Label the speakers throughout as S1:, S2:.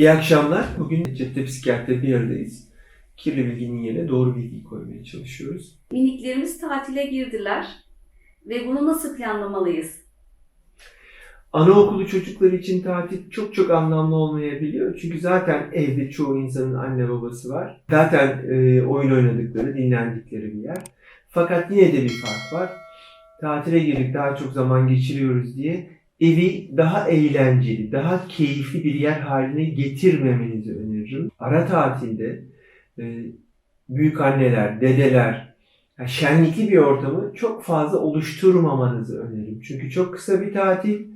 S1: İyi akşamlar. Bugün Cepte Psikiyatr'da bir aradayız. Kirli bilginin yerine doğru bilgiyi koymaya çalışıyoruz.
S2: Miniklerimiz tatile girdiler ve bunu nasıl planlamalıyız?
S1: Anaokulu çocukları için tatil çok çok anlamlı olmayabiliyor. Çünkü zaten evde çoğu insanın anne babası var. Zaten e, oyun oynadıkları, dinlendikleri bir yer. Fakat yine de bir fark var. Tatile girdik daha çok zaman geçiriyoruz diye evi daha eğlenceli, daha keyifli bir yer haline getirmemenizi öneririm. Ara tatilde e, büyük anneler, dedeler, yani şenlikli bir ortamı çok fazla oluşturmamanızı öneririm. Çünkü çok kısa bir tatil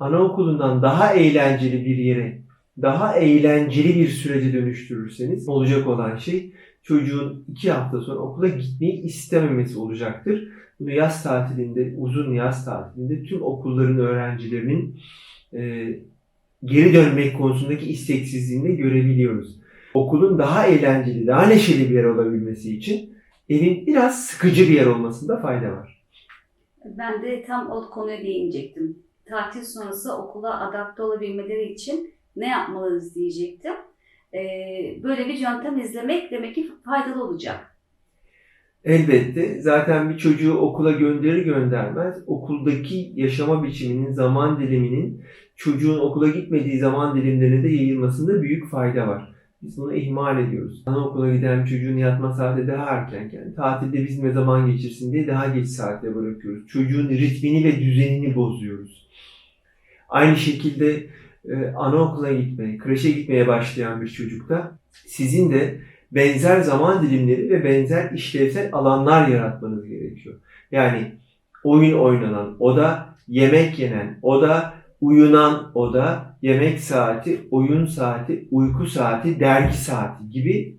S1: anaokulundan daha eğlenceli bir yere, daha eğlenceli bir sürece dönüştürürseniz olacak olan şey çocuğun iki hafta sonra okula gitmeyi istememesi olacaktır. Bunu yaz tatilinde, uzun yaz tatilinde tüm okulların öğrencilerinin e, geri dönmek konusundaki isteksizliğini görebiliyoruz. Okulun daha eğlenceli, daha neşeli bir yer olabilmesi için evin biraz sıkıcı bir yer olmasında fayda var.
S2: Ben de tam o konuya değinecektim. Tatil sonrası okula adapte olabilmeleri için ne yapmalıyız diyecektim. Ee, böyle bir yöntem izlemek demek ki faydalı olacak.
S1: Elbette zaten bir çocuğu okula gönderir göndermez okuldaki yaşama biçiminin zaman diliminin çocuğun okula gitmediği zaman dilimlerine de yayılmasında büyük fayda var. Biz bunu ihmal ediyoruz. Anaokula giden çocuğun yatma saati daha erkenken, tatilde bizimle zaman geçirsin diye daha geç saatte bırakıyoruz. Çocuğun ritmini ve düzenini bozuyoruz. Aynı şekilde e, anaokula gitmeye, kreşe gitmeye başlayan bir çocukta sizin de benzer zaman dilimleri ve benzer işlevsel alanlar yaratmanız gerekiyor. Yani oyun oynanan oda, yemek yenen oda, uyunan oda, yemek saati, oyun saati, uyku saati, dergi saati gibi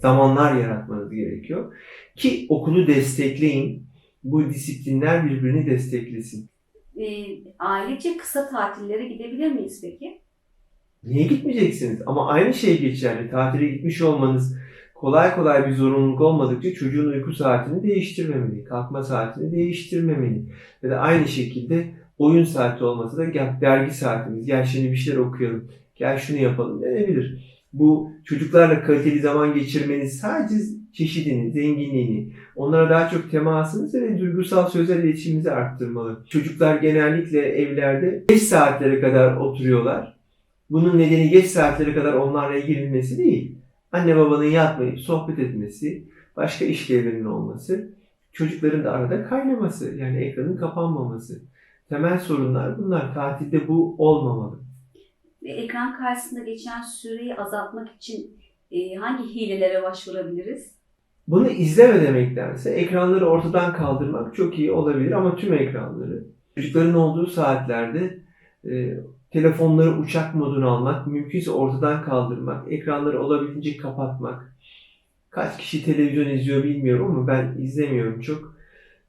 S1: zamanlar yaratmanız gerekiyor. Ki okulu destekleyin. Bu disiplinler birbirini desteklesin.
S2: Ee, ailece kısa tatillere gidebilir miyiz peki?
S1: Niye gitmeyeceksiniz? Ama aynı şey geçerli. Tatile gitmiş olmanız kolay kolay bir zorunluluk olmadıkça çocuğun uyku saatini değiştirmemeli. Kalkma saatini değiştirmemeli. Ve de aynı şekilde oyun saati olmasa da gel dergi saatimiz. Gel şimdi bir şeyler okuyalım. Gel şunu yapalım denebilir. Bu çocuklarla kaliteli zaman geçirmeniz sadece çeşidini, zenginliğini, onlara daha çok temasınızı ve duygusal sözel iletişiminizi arttırmalı. Çocuklar genellikle evlerde 5 saatlere kadar oturuyorlar. Bunun nedeni geç saatlere kadar onlarla ilgilenmesi değil. Anne babanın yatmayıp sohbet etmesi, başka işlevlerinin olması, çocukların da arada kaynaması, yani ekranın kapanmaması. Temel sorunlar bunlar. Tatilde bu olmamalı.
S2: Ve ekran karşısında geçen süreyi azaltmak için e, hangi hilelere başvurabiliriz?
S1: Bunu izleme demektense ekranları ortadan kaldırmak çok iyi olabilir ama tüm ekranları çocukların olduğu saatlerde e, telefonları uçak moduna almak, mümkünse ortadan kaldırmak, ekranları olabildiğince kapatmak. Kaç kişi televizyon izliyor bilmiyorum ama ben izlemiyorum çok.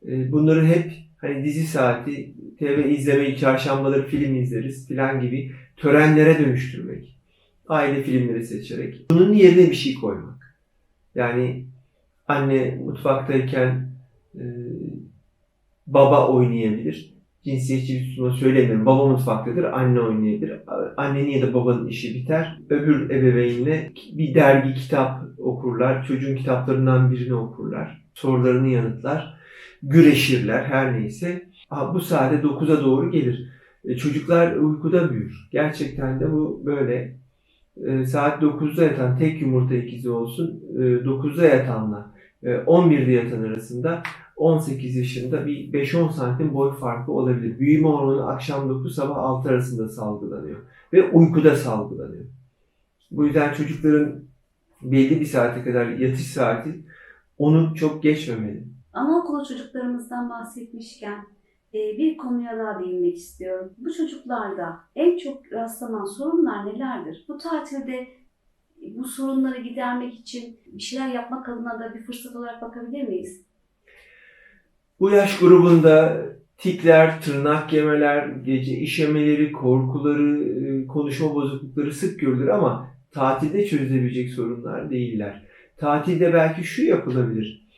S1: E, bunları hep hani dizi saati, TV izlemeyi, çarşambaları film izleriz filan gibi törenlere dönüştürmek. Aile filmleri seçerek. Bunun yerine bir şey koymak. Yani anne mutfaktayken e, baba oynayabilir. Cinsiyetçi bir tutma söylemiyorum. Baba mutfaktadır, anne oynayabilir. Annenin ya da babanın işi biter. Öbür ebeveynle bir dergi, kitap okurlar. Çocuğun kitaplarından birini okurlar. Sorularını yanıtlar. Güreşirler her neyse. Aha, bu saate 9'a doğru gelir. E, çocuklar uykuda büyür. Gerçekten de bu böyle e, saat 9'da yatan tek yumurta ikizi olsun e, 9'da yatanla e, 11'de yatan arasında 18 yaşında bir 5-10 santim boy farkı olabilir. Büyüme hormonu akşam 9 sabah 6 arasında salgılanıyor ve uykuda salgılanıyor. Bu yüzden çocukların belli bir saate kadar yatış saati onu çok geçmemeli.
S2: Anaokulu çocuklarımızdan bahsetmişken bir konuya daha değinmek istiyorum. Bu çocuklarda en çok rastlanan sorunlar nelerdir? Bu tatilde bu sorunları gidermek için bir şeyler yapmak adına da bir fırsat olarak bakabilir miyiz?
S1: Bu yaş grubunda tikler, tırnak yemeler, gece işemeleri, korkuları, e, konuşma bozuklukları sık görülür ama tatilde çözülebilecek sorunlar değiller. Tatilde belki şu yapılabilir.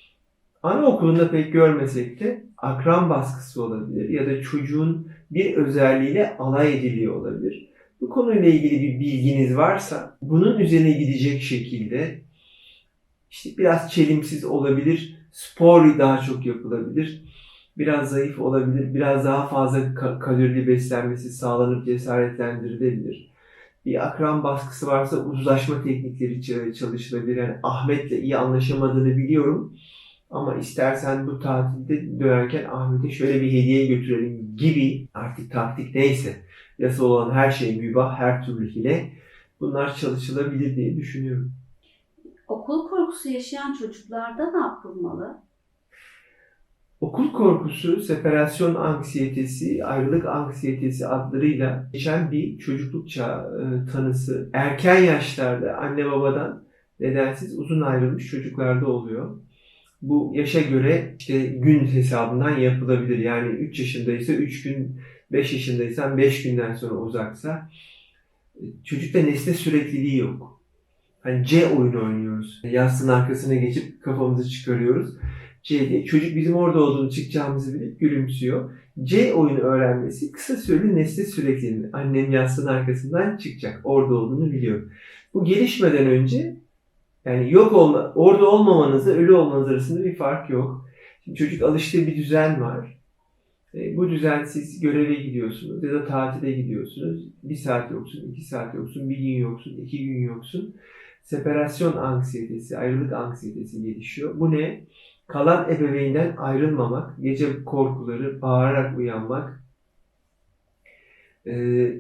S1: Anaokulunda pek görmesek de akran baskısı olabilir ya da çocuğun bir özelliğiyle alay ediliyor olabilir. Bu konuyla ilgili bir bilginiz varsa bunun üzerine gidecek şekilde işte biraz çelimsiz olabilir, spor daha çok yapılabilir, biraz zayıf olabilir, biraz daha fazla ka- kalorili beslenmesi sağlanıp cesaretlendirilebilir. Bir akran baskısı varsa uzlaşma teknikleri çalışılabilir. Yani Ahmet'le iyi anlaşamadığını biliyorum. Ama istersen bu tatilde dönerken Ahmet'e şöyle bir hediye götürelim gibi artık taktik neyse yasal olan her şey mübah, her türlü hile bunlar çalışılabilir diye düşünüyorum.
S2: Okul korkusu yaşayan çocuklarda ne yapılmalı?
S1: Okul korkusu, separasyon anksiyetesi, ayrılık anksiyetesi adlarıyla geçen bir çocukluk çağı e, tanısı. Erken yaşlarda anne babadan nedensiz uzun ayrılmış çocuklarda oluyor. Bu yaşa göre işte gün hesabından yapılabilir. Yani 3 yaşındaysa 3 gün, 5 yaşındaysan 5 günden sonra uzaksa. Çocukta nesne sürekliliği yok. Hani C oyunu oynuyoruz. Yastığın arkasına geçip kafamızı çıkarıyoruz. C diye. Çocuk bizim orada olduğunu çıkacağımızı bilip gülümsüyor. C oyunu öğrenmesi kısa süreli nesne sürekliliğini. Annem yastığın arkasından çıkacak. Orada olduğunu biliyor. Bu gelişmeden önce yani yok olma, orada olmamanızla ölü olmanız arasında bir fark yok. Şimdi çocuk alıştığı bir düzen var. E, bu düzen siz göreve gidiyorsunuz ya da tatile gidiyorsunuz. Bir saat yoksun, iki saat yoksun, bir gün yoksun, iki gün yoksun. Separasyon anksiyetesi, ayrılık anksiyetesi gelişiyor. Bu ne? Kalan ebeveynden ayrılmamak, gece korkuları, bağırarak uyanmak, ee,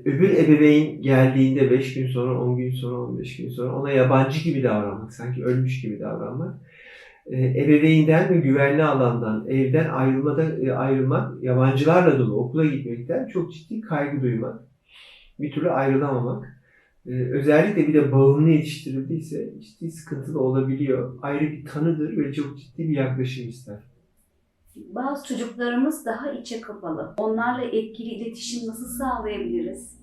S1: öbür ebeveyn geldiğinde 5 gün sonra, 10 gün sonra, 15 gün sonra ona yabancı gibi davranmak, sanki ölmüş gibi davranmak. Ee, ebeveynden ve güvenli alandan, evden ayrılmada, e, ayrılmak, yabancılarla dolu okula gitmekten çok ciddi kaygı duymak. Bir türlü ayrılamamak. Ee, özellikle bir de bağımlı yetiştirildiyse ciddi sıkıntılı olabiliyor. Ayrı bir tanıdır ve çok ciddi bir yaklaşım ister.
S2: Bazı çocuklarımız daha içe kapalı. Onlarla etkili iletişim nasıl sağlayabiliriz?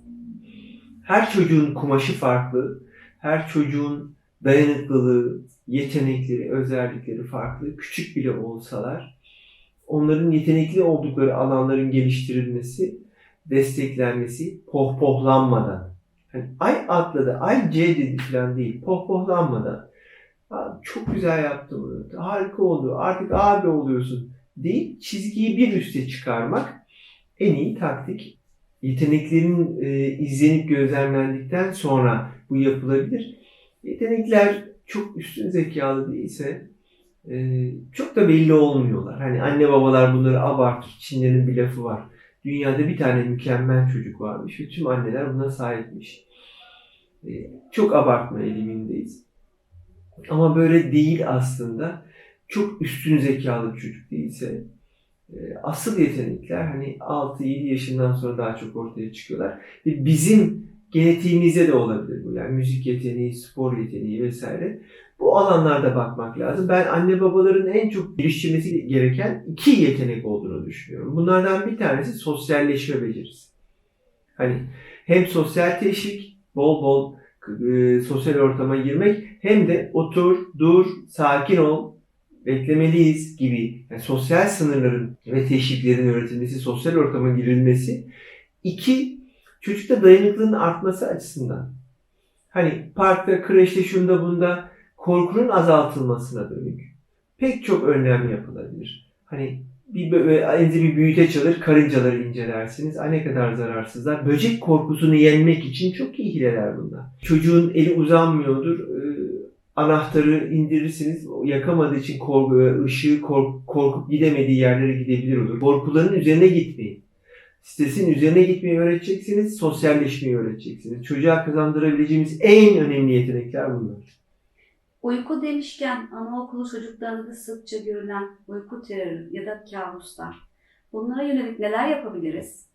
S1: Her çocuğun kumaşı farklı. Her çocuğun dayanıklılığı, yetenekleri, özellikleri farklı. Küçük bile olsalar onların yetenekli oldukları alanların geliştirilmesi, desteklenmesi pohpohlanmadan. Hani ay atladı, ay C dedi falan değil. Pohpohlanmadan. "Aa, Çok güzel yaptın bunu. Harika oldu. Artık abi oluyorsun değil. Çizgiyi bir üste çıkarmak en iyi taktik yeteneklerin e, izlenip gözlemlendikten sonra bu yapılabilir. Yetenekler çok üstün zekalı değilse e, çok da belli olmuyorlar. Hani anne babalar bunları abartır. Çinlerin bir lafı var. Dünyada bir tane mükemmel çocuk varmış ve tüm anneler buna sahipmiş. E, çok abartma eğilimindeyiz. Ama böyle değil aslında. Çok üstün zekalı bir çocuk değilse e, asıl yetenekler hani 6-7 yaşından sonra daha çok ortaya çıkıyorlar. Ve bizim genetiğimizde de olabilir bu. Yani müzik yeteneği, spor yeteneği vesaire. Bu alanlarda bakmak lazım. Ben anne babaların en çok geliştirmesi gereken iki yetenek olduğunu düşünüyorum. Bunlardan bir tanesi sosyalleşme becerisi. Hani hem sosyal teşvik, bol bol e, sosyal ortama girmek hem de otur, dur, sakin ol, beklemeliyiz gibi yani sosyal sınırların ve teşviklerin öğretilmesi, sosyal ortama girilmesi. İki, çocukta dayanıklılığın artması açısından. Hani parkta, kreşte, şunda bunda korkunun azaltılmasına dönük pek çok önlem yapılabilir. Hani bir böyle elinize bir büyüteç alır, karıncaları incelersiniz. Ay ne kadar zararsızlar. Böcek korkusunu yenmek için çok iyi hileler bunlar. Çocuğun eli uzanmıyordur. E, Anahtarı indirirsiniz. Yakamadığı için korku, ışığı kork- korkup gidemediği yerlere gidebilir olur. Korkuların üzerine gitmeyin. Stresin üzerine gitmeyi öğreteceksiniz, sosyalleşmeyi öğreteceksiniz. Çocuğa kazandırabileceğimiz en önemli yetenekler bunlar.
S2: Uyku demişken anaokulu çocuklarında sıkça görülen uyku terörü ya da kabuslar. Bunlara yönelik neler yapabiliriz?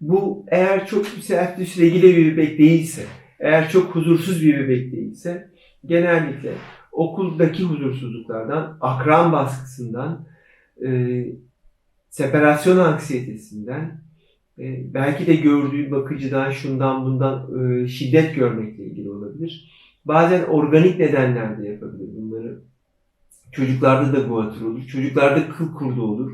S1: Bu eğer çok self regüle bir bebek değilse, eğer çok huzursuz bir bebek değilse genellikle okuldaki huzursuzluklardan, akran baskısından, e, separasyon anksiyetesinden, e, belki de gördüğü bakıcıdan, şundan bundan e, şiddet görmekle ilgili olabilir. Bazen organik nedenler de yapabilir bunları. Çocuklarda da guatr olur, çocuklarda kıl kurdu olur.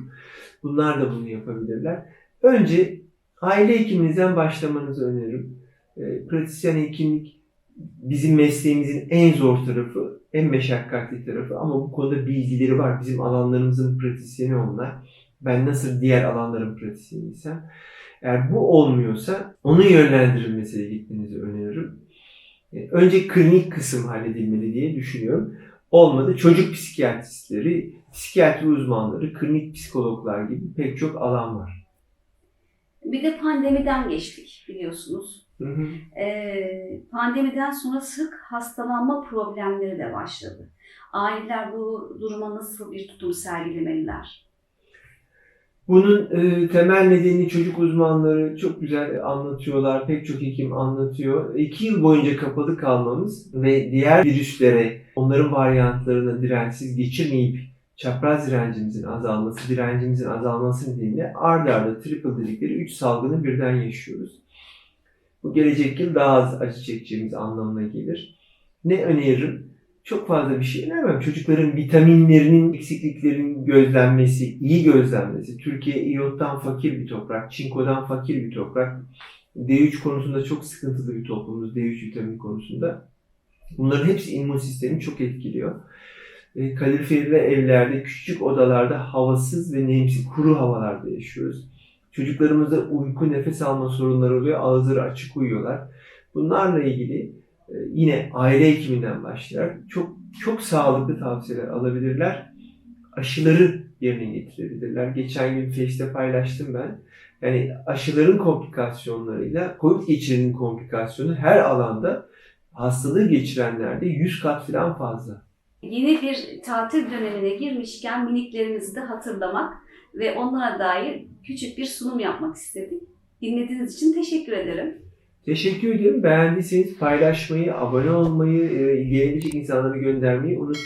S1: Bunlar da bunu yapabilirler. Önce aile hekiminizden başlamanızı öneririm. E, pratisyen hekimlik bizim mesleğimizin en zor tarafı, en meşakkatli tarafı ama bu konuda bilgileri var. Bizim alanlarımızın pratisyeni onlar. Ben nasıl diğer alanların pratisyeniysem. Eğer bu olmuyorsa onun yönlendirilmesiyle gitmenizi öneririm. E, Önce klinik kısım halledilmeli diye düşünüyorum. Olmadı çocuk psikiyatristleri, psikiyatri uzmanları, klinik psikologlar gibi pek çok alan var.
S2: Bir de pandemiden geçtik biliyorsunuz.
S1: Hı hı.
S2: Ee, pandemiden sonra sık hastalanma problemleri de başladı. Aileler bu duruma nasıl bir tutum sergilemeliler?
S1: Bunun e, temel nedeni çocuk uzmanları çok güzel anlatıyorlar. Pek çok hekim anlatıyor. İki yıl boyunca kapalı kalmamız ve diğer virüslere, onların varyantlarına dirençsiz geçirmeyip çapraz direncimizin azalması, direncimizin azalması nedeniyle ard arda triple dedikleri 3 salgını birden yaşıyoruz. Bu gelecek yıl daha az acı çekeceğimiz anlamına gelir. Ne öneririm? Çok fazla bir şey önermem. Çocukların vitaminlerinin eksikliklerinin gözlenmesi, iyi gözlenmesi. Türkiye iyottan fakir bir toprak, çinkodan fakir bir toprak. D3 konusunda çok sıkıntılı bir toplumuz, D3 vitamini konusunda. Bunların hepsi immün sistemi çok etkiliyor. E, kaloriferi evlerde, küçük odalarda havasız ve nemsiz, kuru havalarda yaşıyoruz. Çocuklarımızda uyku, nefes alma sorunları oluyor. Ağızları açık uyuyorlar. Bunlarla ilgili e, yine aile hekiminden başlayarak çok çok sağlıklı tavsiyeler alabilirler. Aşıları yerine getirebilirler. Geçen gün Face'te paylaştım ben. Yani aşıların komplikasyonlarıyla COVID geçirenin komplikasyonu her alanda hastalığı geçirenlerde 100 kat falan fazla.
S2: Yeni bir tatil dönemine girmişken miniklerimizi de hatırlamak ve onlara dair küçük bir sunum yapmak istedik. Dinlediğiniz için teşekkür ederim.
S1: Teşekkür ederim. Beğendiyseniz paylaşmayı, abone olmayı, e, ilgilenecek insanlara göndermeyi unutmayın.